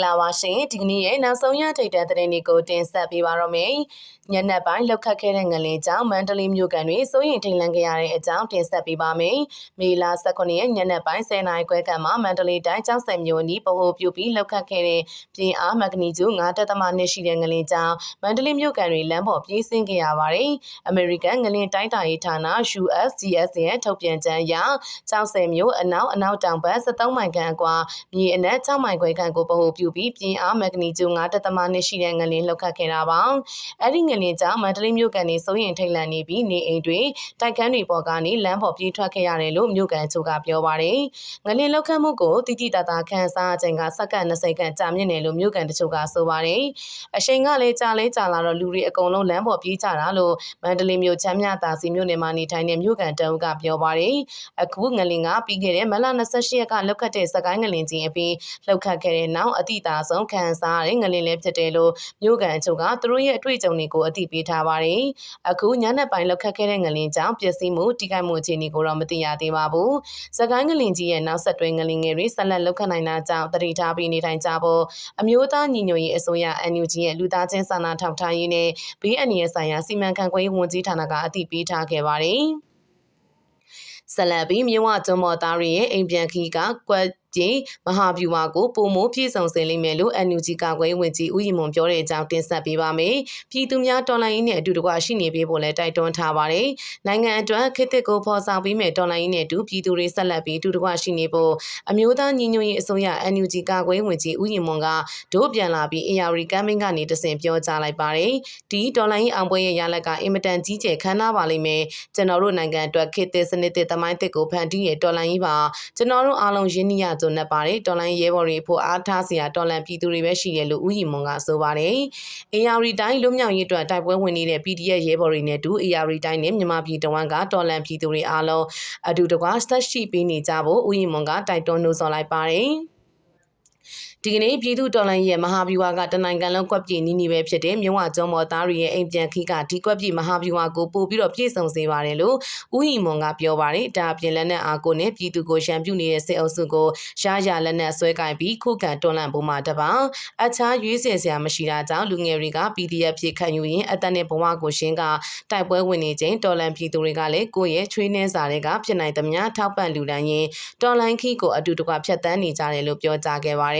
္ဂလာပါရှင်ဒီကနေ့ရဲ့နောက်ဆုံးရထိပ်တန်းသတင်းတွေကိုတင်ဆက်ပေးပါရမယ်ညနေပိုင်းလောက်ခတ်ခဲ့တဲ့ငလင်ကြောင့်မန္တလေးမြို့ကန်တွေစိုးရင်ထိန်လန့်ခဲ့ရတဲ့အကြောင်းတင်ဆက်ပေးပါမယ်မေလ18ရက်ညနေပိုင်း10:00နာရီခွဲခန့်မှာမန္တလေးတိုင်းကျောက်ဆည်မြို့နီးပဟိုပြူပြီးလောက်ခတ်ခဲ့တဲ့ပြင်အားမဂနီကျူ9.2ရှိတဲ့ငလင်ကြောင့်မန္တလေးမြို့ကန်တွေလမ်းပေါ်ပြေးဆင်းခဲ့ရပါတယ်အမေရိကန်ငလင်တိုင်းတာရေးဌာန USGS ရဲ့ထုတ်ပြန်ချက်အရကျောက်ဆည်မြို့အနောက်အနောက်တောင်ဘက်73မိုင်ခန့်အကွာမြေအနက်6မိုင်ခွဲခန့်ကိုပဟိုပြူပြီးပြင်းအားမဂနီကျူ9.2ရှိတဲ့ငလျင်လှုပ်ခတ်ခဲ့တာပါ။အဲ့ဒီငလျင်ကြောင့်မန္တလေးမြို့ကန်နေစိုးရင်ထိတ်လန့်နေပြီးနေအိမ်တွေတိုက်ခန်းတွေပေါ်ကနေလမ်းပေါ်ပြေးထွက်ခဲ့ရတယ်လို့မြို့ကန်ချို့ကပြောပါတယ်။ငလျင်လှုပ်ခတ်မှုကိုတိတိတသာခန်းစားခြင်းကစက္ကန့်20ခန့်ကြာမြင့်တယ်လို့မြို့ကန်တချို့ကဆိုပါတယ်။အရှိန်ကလည်းကြာလဲကြာလာတော့လူတွေအကုန်လုံးလမ်းပေါ်ပြေးကြတာလို့မန္တလေးမြို့ချမ်းမြသာစီမြို့နယ်မှာနေထိုင်တဲ့မြို့ကန်တအုပ်ကပြောပါတယ်။အခုငလျင်ကပြီးခဲ့တဲ့မလ28ရက်ကလှုပ်ခတ်တဲ့စကိုင်းငလျင်ကြီးအပြီးလှုပ်ခတ်ခဲ့တဲ့နောက်အတိအသာဆုံးခံစားရတဲ့ငလင်လည်းဖြစ်တယ်လို့မြို့ကန်အချို့ကသူတို့ရဲ့အတွေ့အကြုံတွေကိုအသိပေးထားပါတယ်။အခုညနေပိုင်းလောက်ခတ်ခဲ့တဲ့ငလင်ကြောင့်ပျက်စီးမှုတိကျမှုအခြေအနေကိုတော့မသိရသေးပါဘူး။စကိုင်းငလင်ကြီးရဲ့နောက်ဆက်တွဲငလင်ငယ်တွေဆက်လက်လောက်ခတ်နိုင်တာကြောင့်တတိထားပြီးနေထိုင်ကြဖို့အမျိုးသားညီညွတ်ရေးအစိုးရ NUG ရဲ့လူသားချင်းစာနာထောက်ထားရေးနဲ့ဘေးအန္တရာယ်ဆိုင်ရာစီမံခန့်ခွဲရေးဝန်ကြီးဌာနကအသိပေးထားခဲ့ပါတယ်။ဆက်လက်ပြီးမြဝကျွန်းမော်သားတွေရဲ့အိမ်ပြန်ခီးကကွက် ပြင်မဟာဗျူဟာကိုပုံမိုးပြည့်စုံစေလိမ့်မယ်လို့ NUG ကာကွယ်ဝင်ကြီးဦးရီမွန်ပြောတဲ့အကြောင်းတင်ဆက်ပေးပါမယ်။ပြည်သူများတော်လှန်ရေးနဲ့အတူတကွရှိနေပေးဖို့လည်းတိုက်တွန်းထားပါတယ်။နိုင်ငံအတွက်ခေတ်သစ်ကိုဖော်ဆောင်ပြီးမဲ့တော်လှန်ရေးနဲ့အတူပြည်သူတွေဆက်လက်ပြီးအတူတကွရှိနေဖို့အမျိုးသားညီညွတ်ရေးအစိုးရ NUG ကာကွယ်ဝင်ကြီးဦးရီမွန်ကဒို့ပြန်လာပြီး AR ကမ်မင်းကနေတဆင့်ပြောကြားလိုက်ပါတယ်။ဒီတော်လှန်ရေးအောင်ပွဲရဲ့ရလဒ်ကအင်မတန်ကြီးကျယ်ခမ်းနားပါလိမ့်မယ်။ကျွန်တော်တို့နိုင်ငံအတွက်ခေတ်သစ်စနစ်သစ်သမိုင်းသစ်ကိုဖန်တီးရတော်လှန်ရေးပါကျွန်တော်တို့အားလုံးရင်းနှီးရကြုံနေပါတယ်တော်လန်ရဲဘော်တွေဖို့အားထားစရာတော်လန်ပြည်သူတွေပဲရှိတယ်လို့ဦးရီမွန်ကဆိုပါတယ်။ AR တိုင်းလွတ်မြောက်ရေးအတွက်တိုက်ပွဲဝင်နေတဲ့ PDF ရဲဘော်တွေနဲ့တူ AR တိုင်းနဲ့မြန်မာပြည်တဝန်းကတော်လန်ပြည်သူတွေအားလုံးအတူတကွဆက်ရှိပေးနေကြဖို့ဦးရီမွန်ကတိုက်တွန်းနှိုးဆော်လိုက်ပါတယ်။ ဒီကနေ့ပြည်သူတော်လှန်ရေးရဲ့မဟာဗျူဟာကတနိုင်ငံလုံးကွက်ပြေနီးနီးပဲဖြစ်တဲ့မြဝကျွန်းမော်သားတွေရဲ့အိမ်ပြန်ခိကဒီကွက်ပြေမဟာဗျူဟာကိုပို့ပြီးတော့ပြည့်စုံစေပါတယ်လို့ဦးဟီမွန်ကပြောပါတယ်ဒါအပြင်လက်နက်အားကိုနဲ့ပြည်သူကိုရှမ်းပြုနေတဲ့စစ်အုပ်စုကိုရှားရလက်နက်ဆွဲကင်ပြီးခုခံတွန်းလှန်ဖို့မှာတပါအခြားရွေးစင်စရာမရှိတာကြောင့်လူငယ်တွေက PDF ဖြစ်ခံယူရင်အသက်နဲ့ဘဝကိုရှင်းကတိုက်ပွဲဝင်နေချိန်တော်လန်ပြည်သူတွေကလည်းကိုယ့်ရဲ့ချွေးနှင်းစာတွေကဖြစ်နိုင်သမျှထောက်ပံ့လူတိုင်းရင်တော်လန်ခီကိုအတူတကွဖျက်ဆီးနေကြတယ်လို့ပြောကြားခဲ့ပါတယ်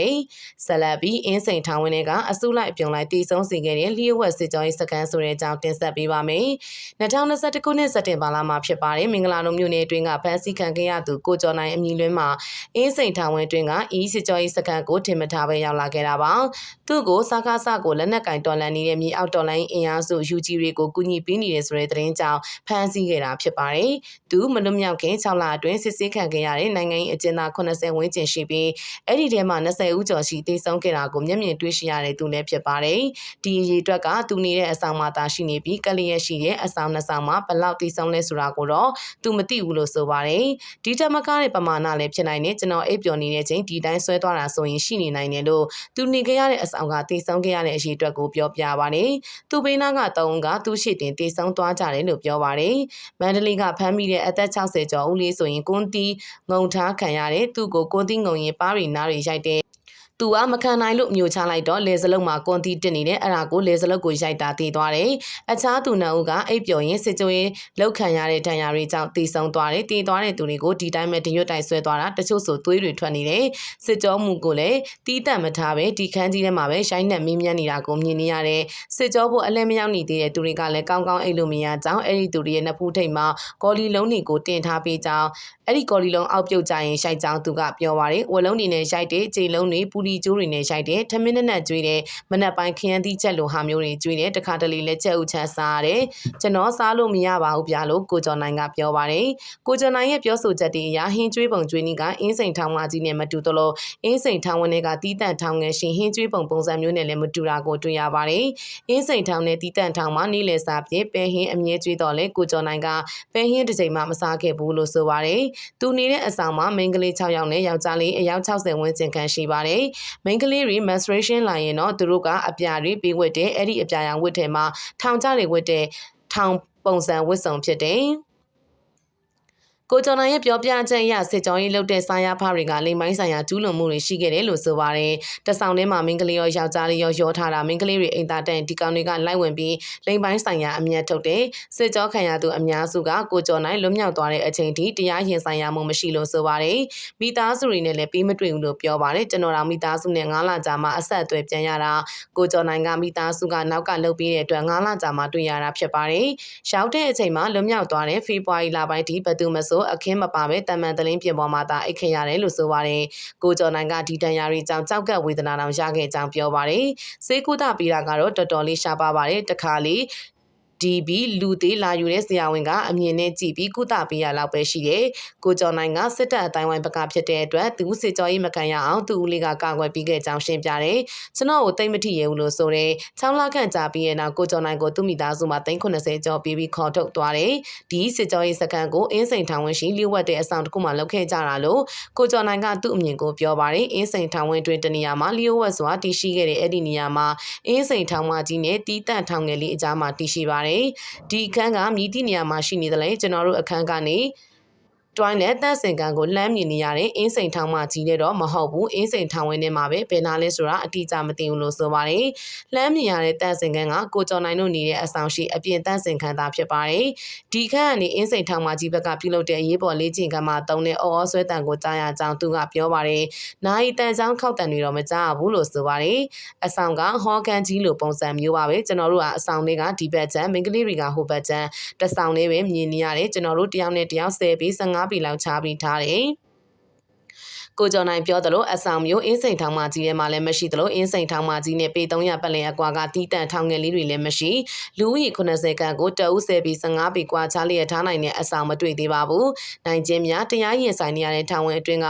ဆက်လက်ပြီးအင်းစိန်ထောင်ဝင်းတွေကအစုလိုက်ပြုံလိုက်တည်ဆုံးစေခဲ့တဲ့လျှို့ဝှက်စစ်ကြောရေးစကန်ဆိုတဲ့အကြောင်းတင်ဆက်ပေးပါမယ်။2021ခုနှစ်စက်တင်ဘာလမှာဖြစ်ပါတယ်မင်္ဂလာလုံးမြို့နယ်အတွင်းကဖမ်းဆီးခံခဲ့ရသူကိုကျော်နိုင်အမည်လွင်မှာအင်းစိန်ထောင်ဝင်းအတွင်းကအီးစစ်ကြောရေးစကန်ကိုထင်မထားပဲရောက်လာခဲ့တာပါ။သူ့ကိုစကားစကိုလက်နက်ကင်တော်လန်နေတဲ့မြေအောက်တော်လိုင်းအင်အားစု UG တွေကိုကူညီပေးနေတဲ့ဆိုတဲ့သတင်းကြောင့်ဖမ်းဆီးခဲ့တာဖြစ်ပါတယ်။သူမလွတ်မြောက်ခင်6လအတွင်းစစ်ဆေးခံခဲ့ရတဲ့နိုင်ငံရေးအကျဉ်းသား80ဝန်းကျင်ရှိပြီးအဲ့ဒီထဲမှာ20ဦးကျော်ရှိတေဆုံးခဲ့တာကိုမျက်မြင်တွေ့ရှိရတဲ့သူလည်းဖြစ်ပါတယ်။ဒီအရေးအတွက်ကသူနေတဲ့အဆောင်မှာသာရှိနေပြီးကလျက်ရှိတဲ့အဆောင်နှစ်ဆောင်မှာဘလောက်တေဆုံးလဲဆိုတာကိုတော့သူမသိဘူးလို့ဆိုပါတယ်။ဒီတက်မကားတဲ့ပမာဏလည်းဖြစ်နိုင်တယ်ကျွန်တော်အိပ်ပျော်နေတဲ့ချိန်ဒီတိုင်းဆွဲသွားတာဆိုရင်ရှိနေနိုင်တယ်လို့သူနေခဲ့ရတဲ့အဆောင်ကတေဆုံးခဲ့ရတဲ့အရေးအတွက်ကိုပြောပြပါတယ်။သူဘေးနားကတုံးကသူ့ရှိတင်တေဆုံးသွားကြတယ်လို့ပြောပါတယ်။မန္တလေးကဖမ်းမိတဲ့အသက်60ကျော်ဦးလေးဆိုရင်ကွန်းတီငုံထားခံရတဲ့သူ့ကိုကွန်းတီငုံရင်ပါးရီနားရီရိုက်တဲ့ သူကမခံနိုင်လို့မျိုးချလိုက်တော့လေစလုံးမှာကွန်တီတက်နေတယ်အဲ့ဒါကိုလေစလုံးကိုရိုက်တာတည်သွားတယ်အခြားသူနှစ်ဦးကအိပ်ပျော်ရင်စစ်ကြိုးရင်လောက်ခံရတဲ့ဒဏ်ရာတွေကြောင့်တည်ဆုံသွားတယ်တည်သွားတဲ့သူတွေကိုဒီတိုင်းပဲတရွတ်တိုင်ဆွဲသွားတာတချို့ဆိုသွေးတွေထွက်နေတယ်စစ်ကြောမှုကိုလည်းတီးတန့်မထားပဲဒီခန်းကြီးထဲမှာပဲရှိုင်းနဲ့မင်းမြန်းနေတာကိုမြင်နေရတယ်စစ်ကြောဖို့အလဲမရောက်နေသေးတဲ့သူတွေကလည်းကောင်းကောင်းအိပ်လို့မရကြောင်းအဲ့ဒီသူတွေရဲ့နှစ်ဖူးထိတ်မှာကော်လီလုံးတွေကိုတင်ထားပေးကြောင်းအဲ့ဒီကော်လီလုံးအောက်ပြုတ်ကြရင်ရှိုက်ကြောင်းသူကပြောပါတယ်ဝလုံးနေနဲ့ရှိုက်တဲ့ခြေလုံးတွေပူလီကျိုးတွေနဲ့ရိုက်တယ်ထမင်းနဲ့နဲ့ကျွေးတယ်မနက်ပိုင်းခရမ်းသီးချက်လိုဟာမျိုးတွေကျွေးတယ်တခါတလေလက်ချက်ဥချမ်းစားရတယ်ကျွန်တော်စားလို့မရပါဘူးဗျာလို့ကိုကျော်နိုင်ကပြောပါတယ်ကိုကျော်နိုင်ရဲ့ပြောဆိုချက်တွေအရဟင်းကျွေးပုံကျွေးနည်းကအင်းစိန်ထောင်မကြီးနဲ့မတူသလိုအင်းစိန်ထောင်ဝင်တွေကတီးတန့်ထောင်ငယ်ရှင်ဟင်းကျွေးပုံပုံစံမျိုးနဲ့လည်းမတူတာကိုတွေ့ရပါတယ်အင်းစိန်ထောင်နဲ့တီးတန့်ထောင်မှာနေ့လယ်စာပြည့်ပဲဟင်းအမြဲကျွေးတော့လေကိုကျော်နိုင်ကပဲဟင်းတစ်ချိန်မှမစားခဲ့ဘူးလို့ဆိုပါတယ်သူနေတဲ့အဆောင်မှာမိန်းကလေး6ယောက်နဲ့ယောက်ျားလေးအယောက်60ဝန်းကျင်ခန့်ရှိပါတယ်မိန်းကလေးတွေ menstruation လာရင်တော့သူတို့ကအပြာတွေပေးဝတ်တယ်အဲ့ဒီအပြာရောင်ဝတ်ထဲမှာထောင်ကြတွေဝတ်တဲ့ထောင်ပုံစံဝတ်စုံဖြစ်တယ် ကိုကျော်နိုင်ရဲ့ပြောပြချက်အရစစ်ကြောရေးလုပ်တဲ့စာရဖတွေကလိမ်ပိုင်းဆိုင်ရာကျူးလွန်မှုတွေရှိခဲ့တယ်လို့ဆိုပါတယ်။တဆောင်ထဲမှာမင်းကလေးရောယောက်ျားလေးရောရောထားတာမင်းကလေးတွေအိမ်သားတန်ဒီကောင်တွေကလိုက်ဝင်ပြီးလိမ်ပိုင်းဆိုင်ရာအမျက်ထုတ်တယ်။စစ်ကြောခံရသူအများစုကကိုကျော်နိုင်လွတ်မြောက်သွားတဲ့အချိန်ထိတရားရင်ဆိုင်ရမှုမရှိလို့ဆိုပါတယ်။မိသားစုတွေနဲ့လည်းပြီးမတွေ့ဘူးလို့ပြောပါတယ်။ကျွန်တော်တို့မိသားစုနဲ့9လကြာမှအဆက်အသွယ်ပြန်ရတာကိုကျော်နိုင်ကမိသားစုကနောက်ကလှုပ်ပြီးတဲ့အတွက်9လကြာမှတွေ့ရတာဖြစ်ပါတယ်။ရောက်တဲ့အချိန်မှာလွတ်မြောက်သွားတဲ့ဖေဖော်ဝါရီလပိုင်းထိဘယ်သူမဆိုအခင်းမပါပဲတမန်တလင်းပြင်ပေါ်မှာသာအိတ်ခင်ရတယ်လို့ဆိုပါတယ်။ကိုကျော်နိုင်ကဒီတန်ရာတွေကြောင့်ကြောက်ကပ်ဝေဒနာတောင်ရခဲ့ကြောင်းပြောပါတယ်။စေကုသပြီးတာကတော့တော်တော်လေးရှားပါပါတယ်။တခါလေ ဒီဘီလူသေးလာယူတဲ့ဆရာဝန်ကအမြင်နဲ့ကြည့်ပြီးကုသပေးရလောက်ပဲရှိတယ်။ကိုကျော်နိုင်ကစစ်တပ်အတိုင်းဝိုင်းဘက်ကဖြစ်တဲ့အတွက်သူစစ်ကြောရေးမခံရအောင်သူ့ဦးလေးကကာကွယ်ပြီးခဲ့ကြောင်းရှင်းပြတယ်။ကျွန်တော်ကိုတိတ်မထီရဘူးလို့ဆိုတယ်။ချောင်းလာခန့်ကြာပြီးရဲ့နောက်ကိုကျော်နိုင်ကိုသူ့မိသားစုမှာ390ကျော်ပြီးပြီးခေါ်ထုတ်သွားတယ်။ဒီစစ်ကြောရေးစကန်ကိုအင်းစိန်ထောင်ဝင်ရှိလျှို့ဝှက်တဲ့အဆောင်တစ်ခုမှလောက်ခဲ့ကြတာလို့ကိုကျော်နိုင်ကသူ့အမြင်ကိုပြောပါတယ်။အင်းစိန်ထောင်ဝင်တွင်တနေရာမှာလျှို့ဝှက်စွာတည်ရှိခဲ့တဲ့အဲ့ဒီနေရာမှာအင်းစိန်ထောင်မကြီးနဲ့တီးတန့်ထောင်ငယ်လေးအကြားမှာတည်ရှိပါတယ်။ဒီအခန်းကမြည်သည့်နေရာမှာရှိနေတယ်လေကျွန်တော်တို့အခန်းကနေ တွိုင်းနဲ့တန့်စင်ကန်ကိုလှမ်းမြင်နေရတဲ့အင်းစိန်ထောင်မှကြီးတဲ့တော့မဟုတ်ဘူးအင်းစိန်ထောင်ဝင်းထဲမှာပဲဘယ်နာလဲဆိုတာအတိအကျမသိဘူးလို့ဆိုပါတယ်လှမ်းမြင်ရတဲ့တန့်စင်ကန်ကကိုကျော်နိုင်တို့နေတဲ့အဆောင်ရှိအပြင်တန့်စင်ကန်သာဖြစ်ပါတယ်ဒီခန်းကနေအင်းစိန်ထောင်မှကြီးဘက်ကပြုလုပ်တဲ့အရေးပေါ်လေးကျင်ကမှတုံးတဲ့အော်အော်ဆွဲတန်ကိုကြားရကြောင်းသူကပြောပါတယ်နိုင်တန်ချောင်းခောက်တန်တွေတော့မကြားဘူးလို့ဆိုပါတယ်အဆောင်ကဟောကန်ကြီးလိုပုံစံမျိုးပါပဲကျွန်တော်တို့ကအဆောင်တွေကဒီဘက်ချမ်းမင်္ဂလိတွေကဟိုဘက်ချမ်းတဆောင်လေးပဲမြင်နေရတယ်ကျွန်တော်တို့တယောက်နဲ့တယောက်10ပြီး15ပြီလောက်ချပြီးထားတယ် ကိုကျော်နိုင်ပြောသလိုအဆောင်မျိုးအင်းစိန်ထောင်မကြီးထဲမှာလည်းမရှိသလိုအင်းစိန်ထောင်မကြီးနဲ့ပေ300ပတ်လည်အကွာကတီးတန့်ထောင်ငယ်လေးတွေလည်းမရှိလူဦးရေ80ခန့်ကိုတအုပ်ဆယ်ပြီး15ပေကွာချလျက်ထားနိုင်တဲ့အဆောင်မတွေ့သေးပါဘူးနိုင်ချင်းများတရားရင်ဆိုင်နေရတဲ့ထောင်ဝင်အတွင်းက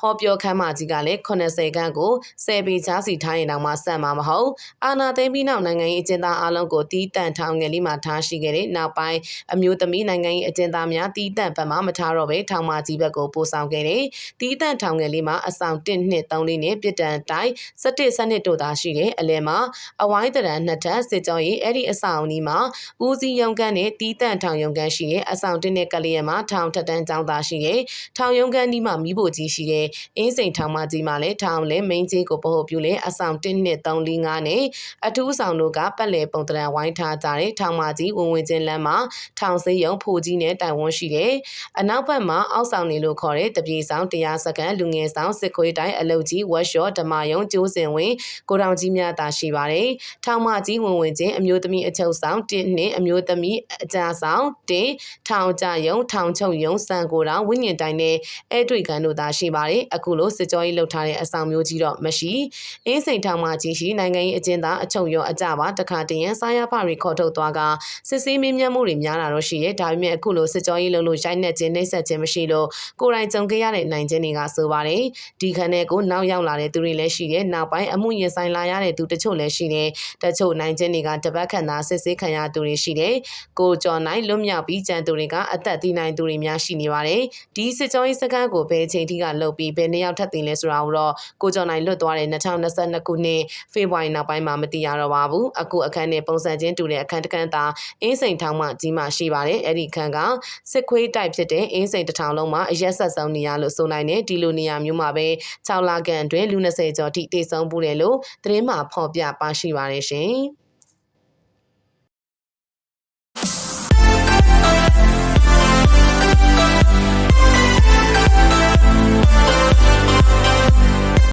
ဟောပြောခမ်းမကြီးကလည်း80ခန့်ကို10ပေချားစီထားရင်တောင်မှဆက်မှာမဟုတ်အာနာသိမ့်ပြီးနောက်နိုင်ငံရေးအကျဉ်းသားအလုံးကိုတီးတန့်ထောင်ငယ်လေးမှာထားရှိခဲ့တဲ့နောက်ပိုင်းအမျိုးသမီးနိုင်ငံရေးအကျဉ်းသားများတီးတန့်ဘက်မှမထားတော့ဘဲထောင်မကြီးဘက်ကိုပို့ဆောင်ခဲ့တယ်တီးတန့်ထောင်ငယ်လေးမှာအဆောင်1နှစ်3လေးနဲ့ပြစ်ဒဏ်တိုင်း17စနစ်တို့သာရှိတယ်အလဲမှာအဝိုင်းတရံနှစ်ထပ်စစ်ကြောရေးအဲ့ဒီအဆောင်ဒီမှာဦးစီးရုံကန်းနဲ့တီးတန့်ထောင်ရုံကန်းရှိတယ်အဆောင်1နှစ်ကလေးရမှာထောင်ထက်တန်းကျောင်းသားရှိတယ်ထောင်ရုံကန်းဒီမှာမိဖို့ကြီးရှိတယ်အင်းစိန်ထောင်မကြီးမှာလည်းထောင်လဲမိန်းကြီးကိုပဟုတ်ပြုလဲအဆောင်1နှစ်3 4 5နဲ့အထူးဆောင်တို့ကပတ်လည်ပုံတရံဝိုင်းထားကြတယ်ထောင်မကြီးဝင်ဝင်ချင်းလမ်းမှာထောင်စေးရုံဖိုကြီးနဲ့တိုင်ဝန်းရှိတယ်အနောက်ဘက်မှာအောက်ဆောင်နေလို့ခေါ်တဲ့တပြေဆောင်တရားစကန်လူငယ်ဆောင်စစ်ခွေးတိုင်းအလုတ်ကြီးဝက်ရှော့ဓမာယုံကျိုးစင်ဝင်ကိုတောင်ကြီးများသာရှိပါတယ်။ထောင်မကြီးဝင်ဝင်ချင်းအမျိုးသမီးအချုပ်ဆောင်တင်းနှင့်အမျိုးသမီးအကြဆောင်တင်းထောင်ကြယုံထောင်ချုပ်ယုံစံကိုတောင်ဝိညာဉ်တိုင်းနဲ့အဲတွေ့ကန်တို့သာရှိပါတယ်။အခုလိုစစ်ကြောရေးလှုပ်ထားတဲ့အဆောင်မျိုးကြီးတော့မရှိ။အင်းစိန်ထောင်မကြီးရှိနိုင်ငံရေးအကျဉ်းသားအချုပ်ရောအကြပါတခါတရံစားရဖတွေခေါ်ထုတ်သွားကစစ်ဆေးမင်းမြတ်မှုတွေများလာတော့ရှိရဲ့ဒါပေမဲ့အခုလိုစစ်ကြောရေးလှုပ်လို့ရိုက်နှက်ခြင်းနှိပ်စက်ခြင်းမရှိလို့ကိုယ်တိုင်ကြုံခဲ့ရတဲ့နိုင်ခြင်းတွေကဆိုပါတယ်။ဒီခန်းထဲကိုနောက်ရောက်လာတဲ့သူတွေလည်းရှိတယ်နောက်ပိုင်းအမှုရင်ဆိုင်လာရတဲ့သူတချို့လည်းရှိတယ်တချို့နိုင်ခြင်းတွေကတပတ်ခန့်သာစစ်ဆေးခံရသူတွေရှိတယ်ကိုကျော်နိုင်လွတ်မြောက်ပြီးကြံသူတွေကအသက်တည်နိုင်သူတွေများရှိနေပါတယ်ဒီစစ်ကြောရေးစခန်းကိုဘယ်ချိန်ထိကလုတ်ပြီးဘယ်နှစ်ယောက်ထပ်တင်လဲဆိုတာကိုတော့ကိုကျော်နိုင်လွတ်သွားတဲ့2022ခုနှစ်ဖေဖော်ဝါရီနောက်ပိုင်းမှာမသိရတော့ပါဘူးအခုအခန်းနဲ့ပုံစံချင်းတူတဲ့အခန်းတစ်ခန်းသာအင်းစိန်ထောင်မှကြီးမှရှိပါတယ်အဲ့ဒီခန်းကစစ်ခွေးတိုက်ဖြစ်တဲ့အင်းစိန်တစ်ထောင်လုံးမှာအရက်ဆက်ဆုံးနေရလို့ဆိုနိုင်တယ်ဒီလိုနေရာရာမျိုးမှာပဲ6လခန့်အတွင်းလူ20ကျော်ထိတေဆုံးမှုတယ်လို့သတင်းမှာဖော်ပြပါရှိပါတယ်ရှင်။